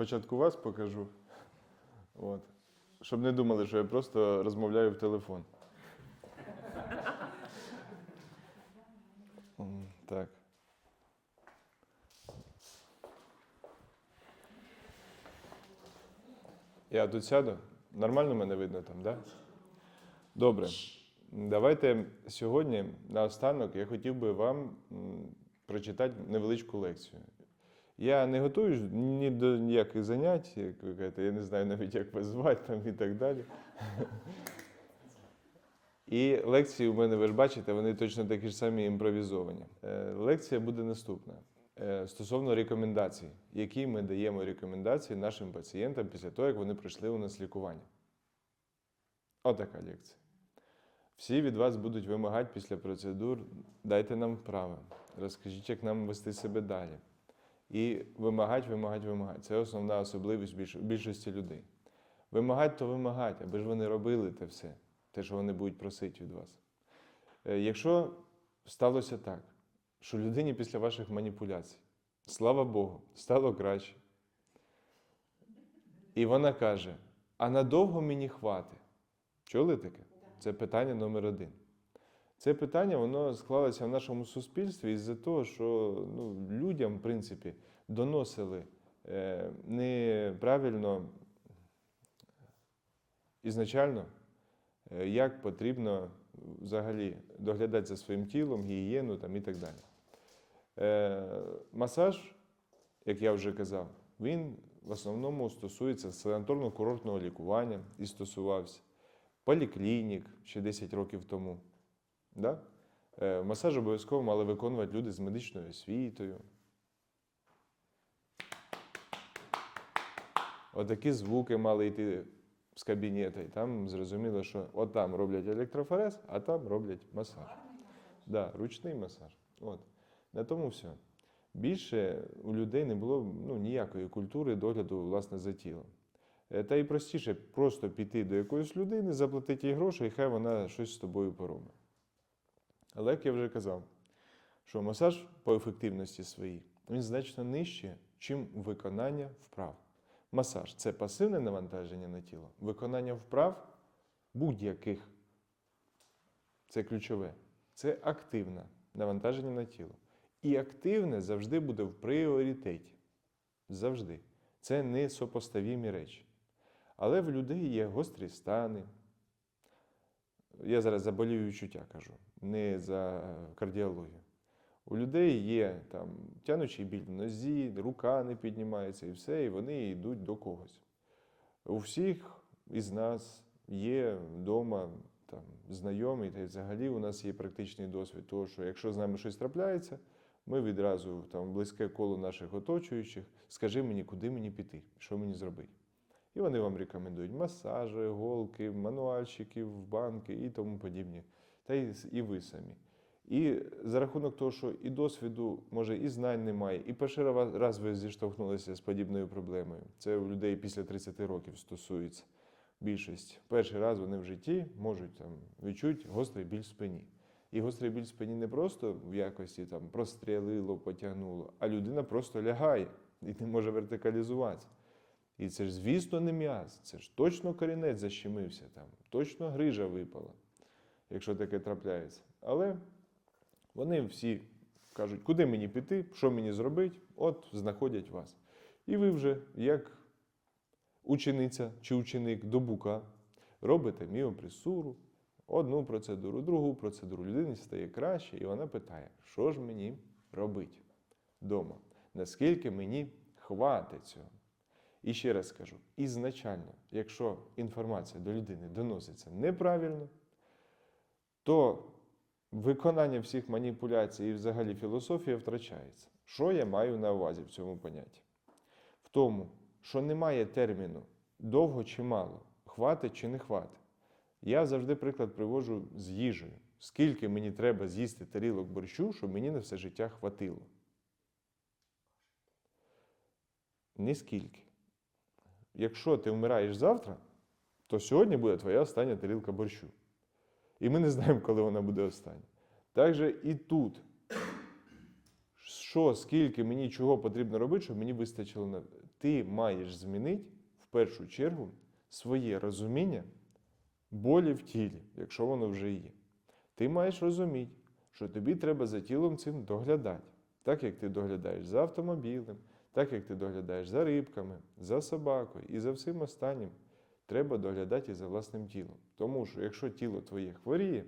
Спочатку вас покажу. От. Щоб не думали, що я просто розмовляю в телефон. Так. Я тут сяду. Нормально мене видно там? Да? Добре. Давайте сьогодні, наостанок, я хотів би вам прочитати невеличку лекцію. Я не готуюсь ні до ніяких занять, я не знаю навіть, як вас звати там і так далі. І лекції у мене, ви ж бачите, вони точно такі ж самі імпровізовані. Е, Лекція буде наступна Е, стосовно рекомендацій, які ми даємо рекомендації нашим пацієнтам після того, як вони пройшли у нас лікування. Отака лекція. Всі від вас будуть вимагати після процедур, дайте нам вправи, розкажіть, як нам вести себе далі. І вимагати, вимагати, вимагати. Це основна особливість більш- більшості людей. Вимагати, то вимагати, аби ж вони робили те все, те, що вони будуть просити від вас. Е, Якщо сталося так, що людині після ваших маніпуляцій, слава Богу, стало краще. І вона каже: а надовго мені хвати? Чули таке? Це питання номер один. Це питання воно склалося в нашому суспільстві із-за того, що ну, людям, в принципі, доносили е, неправильно ізначально, е, як потрібно взагалі доглядати за своїм тілом, гігієну там, і так далі. Е, масаж, як я вже казав, він в основному стосується санаторно-курортного лікування і стосувався поліклінік ще 10 років тому. Да? Е, Масаж обов'язково мали виконувати люди з медичною освітою. Отакі звуки мали йти з кабінету, і там зрозуміло, що от там роблять електрофорез, а там роблять масаж. Да, ручний масаж. От. На тому все. Більше у людей не було ну, ніякої культури догляду власне за тілом. Е, Та й простіше просто піти до якоїсь людини, заплатити їй гроші, і хай вона щось з тобою поробить. Але як я вже казав, що масаж по ефективності своїй він значно нижче, чим виконання вправ. Масаж це пасивне навантаження на тіло, виконання вправ будь-яких. Це ключове. Це активне навантаження на тіло. І активне завжди буде в пріоритеті. Завжди. Це не сопоставімі речі. Але в людей є гострі стани. Я зараз за болію відчуття кажу, не за кардіологію. У людей є там тянучий біль в нозі, рука не піднімається і все, і вони йдуть до когось. У всіх із нас є вдома там, знайомі, та взагалі у нас є практичний досвід того, що якщо з нами щось трапляється, ми відразу там близьке коло наших оточуючих, скажи мені, куди мені піти, що мені зробити. І вони вам рекомендують масажі, голки, мануальщиків, банки і тому подібні. Та й, і ви самі. І за рахунок того, що і досвіду, може, і знань немає, і перший раз ви зіштовхнулися з подібною проблемою. Це у людей після 30 років стосується більшість. Перший раз вони в житті можуть там відчути гострий біль в спині. І гострий біль в спині не просто в якості там прострілило, потягнуло, а людина просто лягає і не може вертикалізуватися. І це ж, звісно, не м'яз, це ж точно корінець защемився там, точно грижа випала, якщо таке трапляється. Але вони всі кажуть, куди мені піти, що мені зробити, от знаходять вас. І ви вже, як учениця чи ученик до бука, робите міопресуру, одну процедуру, другу процедуру. Людині стає краще, і вона питає, що ж мені робити вдома? Наскільки мені хватить цього? І ще раз скажу: ізначально, якщо інформація до людини доноситься неправильно, то виконання всіх маніпуляцій і взагалі філософія втрачається. Що я маю на увазі в цьому понятті? В тому, що немає терміну довго чи мало, хватить чи не хватить. Я завжди приклад привожу з їжею. Скільки мені треба з'їсти тарілок борщу, щоб мені на все життя хватило? Ніскільки. Якщо ти вмираєш завтра, то сьогодні буде твоя остання тарілка борщу. І ми не знаємо, коли вона буде остання. Так і тут. Що, скільки мені чого потрібно робити, щоб мені вистачило на ти маєш змінити в першу чергу своє розуміння болі в тілі, якщо воно вже є. Ти маєш розуміти, що тобі треба за тілом цим доглядати, так як ти доглядаєш за автомобілем, так як ти доглядаєш за рибками, за собакою і за всім останнім, треба доглядати і за власним тілом. Тому що якщо тіло твоє хворіє,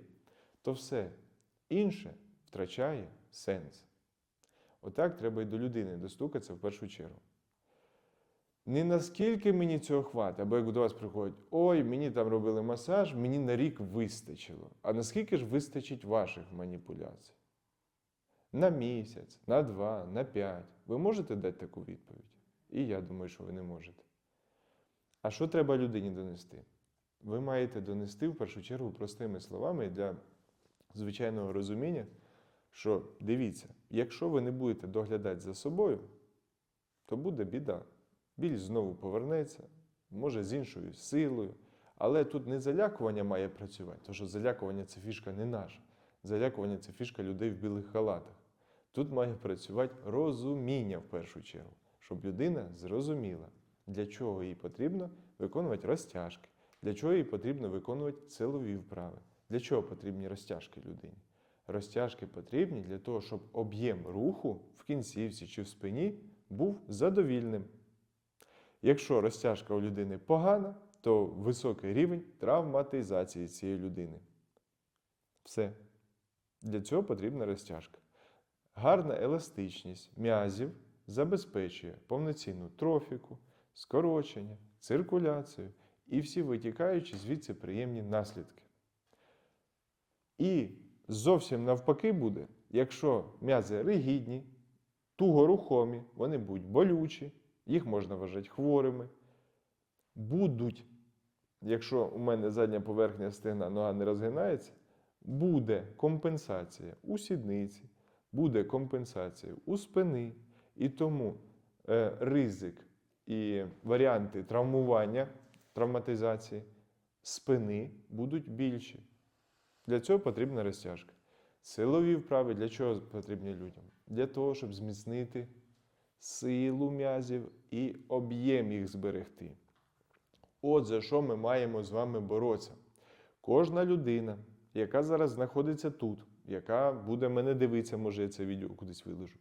то все інше втрачає сенс. Отак треба і до людини достукатися в першу чергу. Не наскільки мені цього хватить, або як до вас приходять, ой, мені там робили масаж, мені на рік вистачило. А наскільки ж вистачить ваших маніпуляцій? На місяць, на два, на п'ять. Ви можете дати таку відповідь? І я думаю, що ви не можете. А що треба людині донести? Ви маєте донести в першу чергу простими словами для звичайного розуміння, що дивіться, якщо ви не будете доглядати за собою, то буде біда. Біль знову повернеться, може з іншою силою. Але тут не залякування має працювати, тому що залякування це фішка не наша. Залякування це фішка людей в білих халатах. Тут має працювати розуміння в першу чергу, щоб людина зрозуміла, для чого їй потрібно виконувати розтяжки, для чого їй потрібно виконувати силові вправи, для чого потрібні розтяжки людині. Розтяжки потрібні для того, щоб об'єм руху в кінцівці чи в спині був задовільним. Якщо розтяжка у людини погана, то високий рівень травматизації цієї людини. Все. Для цього потрібна розтяжка. Гарна еластичність м'язів забезпечує повноцінну трофіку, скорочення, циркуляцію і всі витікаючі звідси приємні наслідки. І зовсім навпаки буде, якщо м'язи ригідні, тугорухомі, вони будуть болючі, їх можна вважати хворими. Будуть, якщо у мене задня поверхня стегна нога не розгинається, буде компенсація у сідниці, буде компенсація у спини. І тому е, ризик і варіанти травмування, травматизації спини будуть більші. Для цього потрібна розтяжка. Силові вправи для чого потрібні людям? Для того, щоб зміцнити силу м'язів і об'єм їх зберегти. От за що ми маємо з вами боротися. Кожна людина, яка зараз знаходиться тут, яка буде мене дивитися, може я це відео кудись виложу,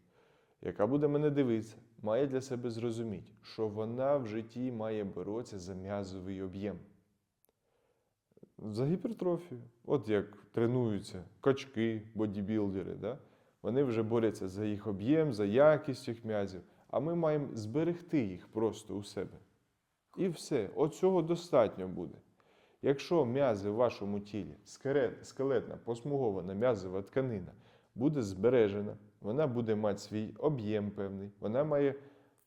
яка буде мене дивитися, має для себе зрозуміти, що вона в житті має боротися за м'язовий об'єм. За гіпертрофію. От як тренуються качки, бодібілдери, да? вони вже борються за їх об'єм, за якість їх м'язів, а ми маємо зберегти їх просто у себе. І все, от цього достатньо буде. Якщо м'язи в вашому тілі, скелетна, посмугована м'язова тканина буде збережена, вона буде мати свій об'єм певний, вона має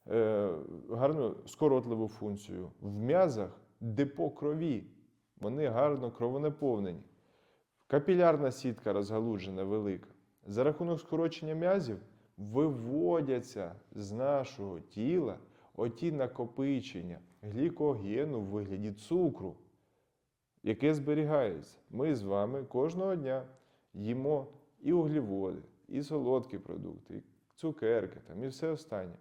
е, гарну скоротливу функцію. В м'язах депо крові, вони гарно кровонаповнені. Капілярна сітка розгалуджена велика. За рахунок скорочення м'язів виводяться з нашого тіла оті накопичення глікогену в вигляді цукру, яке зберігається. Ми з вами кожного дня їмо і угліводи, і солодкі продукти, і цукерки там, і все останнє.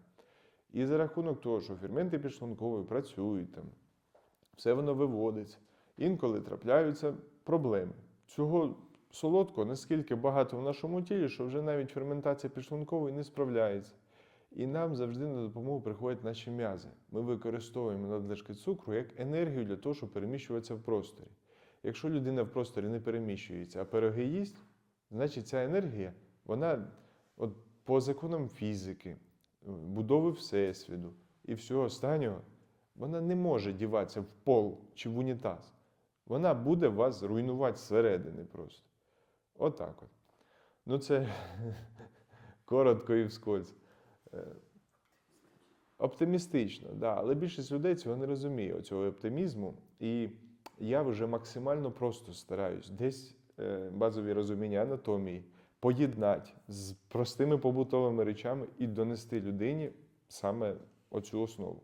І за рахунок того, що ферменти підшлункової працюють там, все воно виводиться. Інколи трапляються проблеми. Цього солодкого наскільки багато в нашому тілі, що вже навіть ферментація підшлункової не справляється. І нам завжди на допомогу приходять наші м'язи. Ми використовуємо надлишки цукру як енергію для того, щоб переміщуватися в просторі. Якщо людина в просторі не переміщується, а пироги їсть, значить ця енергія, вона от по законам фізики, будови Всесвіту і всього останнього, вона не може діватися в пол чи в унітаз. Вона буде вас руйнувати зсередини просто. Отак от. Ну, це коротко і вскользь. Е, Оптимістично, да. але більшість людей цього не розуміє, цього оптимізму. І я вже максимально просто стараюсь десь е, базові розуміння анатомії поєднати з простими побутовими речами і донести людині саме оцю основу.